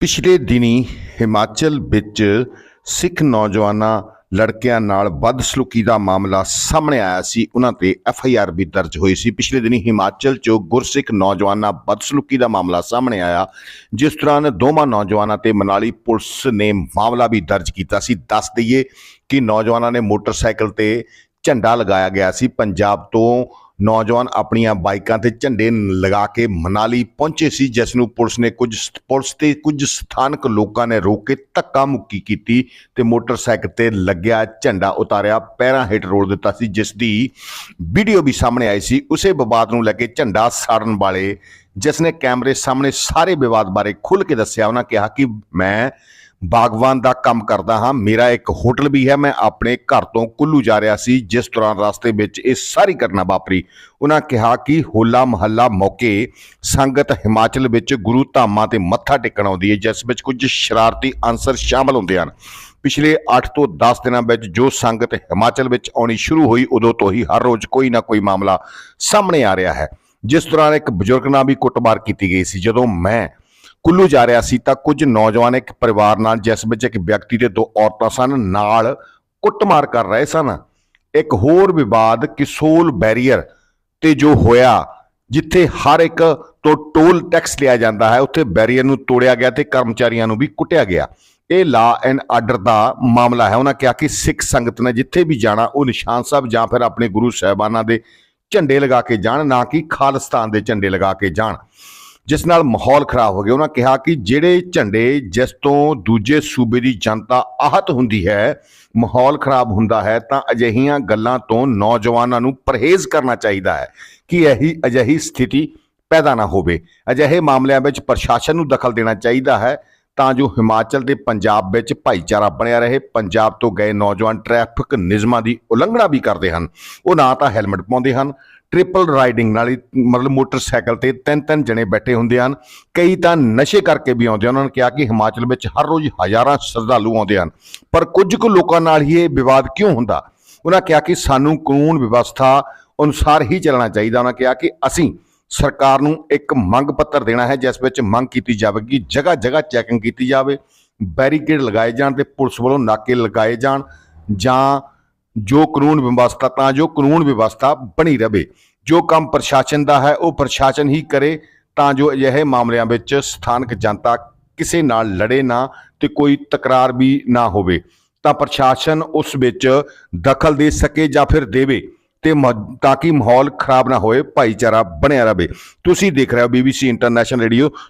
ਪਿਛਲੇ ਦਿਨੀ ਹਿਮਾਚਲ ਵਿੱਚ ਸਿੱਖ ਨੌਜਵਾਨਾਂ ਲੜਕਿਆਂ ਨਾਲ ਬਦਸਲੂਕੀ ਦਾ ਮਾਮਲਾ ਸਾਹਮਣੇ ਆਇਆ ਸੀ, ਉਹਨਾਂ ਤੇ ਐਫ ਆਈ ਆਰ ਵੀ ਦਰਜ ਹੋਈ ਸੀ। ਪਿਛਲੇ ਦਿਨੀ ਹਿਮਾਚਲ 'ਚ ਗੁਰਸਿੱਖ ਨੌਜਵਾਨਾਂ ਬਦਸਲੂਕੀ ਦਾ ਮਾਮਲਾ ਸਾਹਮਣੇ ਆਇਆ, ਜਿਸ ਦੌਰਾਨ ਦੋਵਾਂ ਨੌਜਵਾਨਾਂ ਤੇ ਮਨਾਲੀ ਪੁਲਿਸ ਨੇ ਮਾਮਲਾ ਵੀ ਦਰਜ ਕੀਤਾ ਸੀ। ਦੱਸ ਦਈਏ ਕਿ ਨੌਜਵਾਨਾਂ ਨੇ ਮੋਟਰਸਾਈਕਲ ਤੇ ਝੰਡਾ ਲਗਾਇਆ ਗਿਆ ਸੀ। ਪੰਜਾਬ ਤੋਂ ਨੌਜਵਾਨ ਆਪਣੀਆਂ ਬਾਈਕਾਂ ਤੇ ਝੰਡੇ ਲਗਾ ਕੇ ਮਨਾਲੀ ਪਹੁੰਚੇ ਸੀ, ਜਿਸ ਨੂੰ ਪੁਲਿਸ ਨੇ ਕੁਝ ਪੁਲਿਸ ਤੇ ਕੁਝ ਸਥਾਨਕ ਲੋਕਾਂ ਨੇ ਰੋਕ ਕੇ ਧੱਕਾ ਮੁੱਕੀ ਕੀਤੀ ਤੇ ਮੋਟਰਸਾਈਕਲ ਤੇ ਲੱਗਿਆ ਝੰਡਾ ਉਤਾਰਿਆ, ਪੈਰਾਂ ਹੇਠ ਰੋੜ ਦਿੱਤਾ ਸੀ, ਜਿਸ ਦੀ ਵੀਡੀਓ ਵੀ ਸਾਹਮਣੇ ਆਈ ਸੀ। ਉਸੇ ਵਿਵਾਦ ਨੂੰ ਲੈ ਕੇ ਝੰਡਾ ਸਾੜਨ ਵਾਲੇ ਜਿਸ ਨੇ ਕੈਮਰੇ ਸਾਹਮਣੇ ਸਾਰੇ ਵਿਵਾਦ ਬਾਰੇ ਖੁੱਲ੍ਹ ਕੇ ਦੱਸਿਆ, ਉਹਨਾਂ ਕਿਹਾ ਕਿ ਮੈਂ ਬਾਗਵਾਨ ਦਾ ਕੰਮ ਕਰਦਾ ਹਾਂ। ਮੇਰਾ ਇੱਕ ਹੋਟਲ ਵੀ ਹੈ। ਮੈਂ ਆਪਣੇ ਘਰ ਤੋਂ ਕੁੱਲੂ ਜਾ ਰਿਹਾ ਸੀ, ਜਿਸ ਦੌਰਾਨ ਰਸਤੇ ਵਿੱਚ ਇਹ ਸਾਰੀ ਘਟਨਾ ਵਾਪਰੀ। ਉਹਨਾਂ ਕਿਹਾ ਕਿ ਹੋਲਾ ਮਹੱਲਾ ਮੌਕੇ ਸੰਗਤ ਹਿਮਾਚਲ ਵਿੱਚ ਗੁਰੂ ਧਾਮਾਂ ਤੇ ਮੱਥਾ ਟੇਕਣ ਆਉਂਦੀ ਹੈ, ਜਿਸ ਵਿੱਚ ਕੁਝ ਸ਼ਰਾਰਤੀ ਅਨਸਰ ਸ਼ਾਮਲ ਹੁੰਦੇ ਹਨ। ਪਿਛਲੇ 8 ਤੋਂ 10 ਦਿਨਾਂ ਵਿੱਚ ਜੋ ਸੰਗਤ ਹਿਮਾਚਲ ਵਿੱਚ ਆਉਣੀ ਸ਼ੁਰੂ ਹੋਈ, ਉਦੋਂ ਤੋਂ ਹੀ ਹਰ ਰੋਜ਼ ਕੋਈ ਨਾ ਕੋਈ ਮਾਮਲਾ ਸਾਹਮਣੇ ਆ ਰਿਹਾ ਹੈ। ਜਿਸ ਦੌਰਾਨ ਇੱਕ ਬਜ਼ੁਰਗ ਨਾਲ ਵੀ ਕੁੱਟਮਾਰ ਕੀਤੀ ਗਈ ਸੀ। ਜਦੋਂ ਮੈਂ ਕੁੱਲੂ ਜਾ ਰਿਹਾ ਸੀ ਤਾਂ ਕੁਝ ਨੌਜਵਾਨ ਇੱਕ ਪਰਿਵਾਰ ਨਾਲ, ਜਿਸ ਵਿੱਚ ਇੱਕ ਵਿਅਕਤੀ ਤੇ ਦੋ ਔਰਤਾਂ ਸਨ, ਨਾਲ ਕੁੱਟਮਾਰ ਕਰ ਰਹੇ ਸਨ। ਇੱਕ ਹੋਰ ਵਿਵਾਦ ਕਿਸੋਲ ਬੈਰੀਅਰ ਤੇ ਜੋ ਹੋਇਆ, ਜਿੱਥੇ ਹਰ ਇੱਕ ਤੋਂ ਟੋਲ ਟੈਕਸ ਲਿਆ ਜਾਂਦਾ ਹੈ, ਉੱਥੇ ਬੈਰੀਅਰ ਨੂੰ ਤੋੜਿਆ ਗਿਆ ਤੇ ਕਰਮਚਾਰੀਆਂ ਨੂੰ ਵੀ ਕੁੱਟਿਆ ਗਿਆ। ਇਹ ਲਾ ਐਂਡ ਆਰਡਰ ਦਾ ਮਾਮਲਾ ਹੈ। ਉਹਨਾਂ ਕਿਹਾ ਕਿ ਸਿੱਖ ਸੰਗਤ ਨੇ ਜਿੱਥੇ ਵੀ ਜਾਣਾ, ਉਹ ਨਿਸ਼ਾਨ ਸਾਹਿਬ ਜਾਂ ਫਿਰ ਆਪਣੇ ਗੁਰੂ ਸਾਹਿਬਾਨਾਂ ਦੇ ਝੰਡੇ ਲਗਾ ਕੇ ਜਾਣ, ਨਾ ਕਿ ਖਾਲਿਸਤਾਨ ਦੇ ਝੰਡੇ ਲਗਾ ਕੇ ਜਾਣ। ਜਿਸ ਨਾਲ ਮਾਹੌਲ ਖਰਾਬ ਹੋ ਗਿਆ। ਉਹਨਾਂ ਕਿਹਾ ਕਿ ਜਿਹੜੇ ਝੰਡੇ ਜਿਸ ਤੋਂ ਦੂਜੇ ਸੂਬੇ ਦੀ ਜਨਤਾ ਆਹਤ ਹੁੰਦੀ ਹੈ, ਮਾਹੌਲ ਖਰਾਬ ਹੁੰਦਾ ਹੈ, ਤਾਂ ਅਜਿਹੀਆਂ ਗੱਲਾਂ ਤੋਂ ਨੌਜਵਾਨਾਂ ਨੂੰ ਪਰਹੇਜ਼ ਕਰਨਾ ਚਾਹੀਦਾ ਹੈ ਕਿ ਇਹੀ ਅਜਿਹੀ ਸਥਿਤੀ ਪੈਦਾ ਨਾ ਹੋਵੇ। ਅਜਿਹੇ ਮਾਮਲਿਆਂ ਵਿੱਚ ਪ੍ਰਸ਼ਾਸਨ ਨੂੰ ਦਖਲ ਦੇਣਾ ਚਾਹੀਦਾ ਹੈ, ਤਾਂ ਜੋ ਹਿਮਾਚਲ ਤੇ ਪੰਜਾਬ ਵਿੱਚ ਭਾਈਚਾਰਾ ਬਣਿਆ ਰਹੇ। ਪੰਜਾਬ ਤੋਂ ਗਏ ਨੌਜਵਾਨ ਟ੍ਰੈਫਿਕ ਨਿਯਮਾਂ ਦੀ ਉਲੰਘਣਾ ਵੀ ਕਰਦੇ ਹਨ। ਉਹ ਨਾ ਤਾਂ ਹੈਲਮਟ ਪਾਉਂਦੇ ਹਨ ਟ੍ਰਿਪਲ ਰਾਈਡਿੰਗ ਨਾਲ ਹੀ, ਮਤਲਬ ਮੋਟਰਸਾਈਕਲ ਤੇ ਤਿੰਨ ਤਿੰਨ ਜਣੇ ਬੈਠੇ ਹੁੰਦੇ ਹਨ। ਕਈ ਤਾਂ ਨਸ਼ੇ ਕਰਕੇ ਵੀ ਆਉਂਦੇ ਹਨ। ਉਹਨਾਂ ਨੇ ਕਿਹਾ ਕਿ ਹਿਮਾਚਲ ਵਿੱਚ ਹਰ ਰੋਜ਼ ਹਜ਼ਾਰਾਂ ਸ਼ਰਧਾਲੂ ਆਉਂਦੇ ਹਨ। ਪਰ ਕੁਝ ਕੁ ਲੋਕਾਂ ਨਾਲ ਹੀ ਇਹ ਵਿਵਾਦ ਕਿਉਂ ਹੁੰਦਾ? ਉਹਨਾਂ ਕਿਹਾ ਕਿ ਸਾਨੂੰ ਕਾਨੂੰਨ ਵਿਵਸਥਾ ਅਨੁਸਾਰ ਹੀ ਚੱਲਣਾ ਚਾਹੀਦਾ। ਉਹਨਾਂ ਕਿਹਾ ਕਿ ਅਸੀਂ ਸਰਕਾਰ ਨੂੰ ਇੱਕ ਮੰਗ ਪੱਤਰ ਦੇਣਾ ਹੈ, ਜਿਸ ਵਿੱਚ ਮੰਗ ਕੀਤੀ ਜਾਵੇਗੀ ਜਗ੍ਹਾ ਜਗ੍ਹਾ ਚੈਕਿੰਗ ਕੀਤੀ ਜਾਵੇ, ਬੈਰੀਕੇਡ ਲਗਾਏ ਜਾਣ ਤੇ ਪੁਲਿਸ ਵੱਲੋਂ ਨਾਕੇ ਲਗਾਏ ਜਾਣ ਜਾਂ ਜੋ ਕਾਨੂੰਨ ਵਿਵਸਥਾ, ਤਾਂ ਜੋ ਕਾਨੂੰਨ ਵਿਵਸਥਾ ਬਣੀ ਰਵੇ। ਜੋ ਕੰਮ ਪ੍ਰਸ਼ਾਸਨ ਦਾ ਹੈ, ਉਹ ਪ੍ਰਸ਼ਾਸਨ ਹੀ ਕਰੇ, ਤਾਂ ਜੋ ਅਜਿਹੇ ਮਾਮਲਿਆਂ ਵਿੱਚ ਸਥਾਨਕ ਜਨਤਾ ਕਿਸੇ ਨਾਲ ਲੜੇ ਨਾ ਤੇ ਕੋਈ ਤਕਰਾਰ ਵੀ ਨਾ ਹੋਵੇ। ਤਾਂ ਪ੍ਰਸ਼ਾਸਨ ਉਸ ਵਿੱਚ ਦਖਲ ਦੇ ਸਕੇ ਜਾਂ ਫਿਰ ਦੇਵੇ ਤੇ ਮ- ਤਾਂ ਕਿ ਮਾਹੌਲ ਖਰਾਬ ਨਾ ਹੋਏ, ਭਾਈਚਾਰਾ ਬਣਿਆ ਰਵੇ। ਤੁਸੀਂ ਦੇਖ ਰਹੇ ਹੋ BBC ਇੰਟਰਨੈਸ਼ਨਲ ਰੇਡੀਓ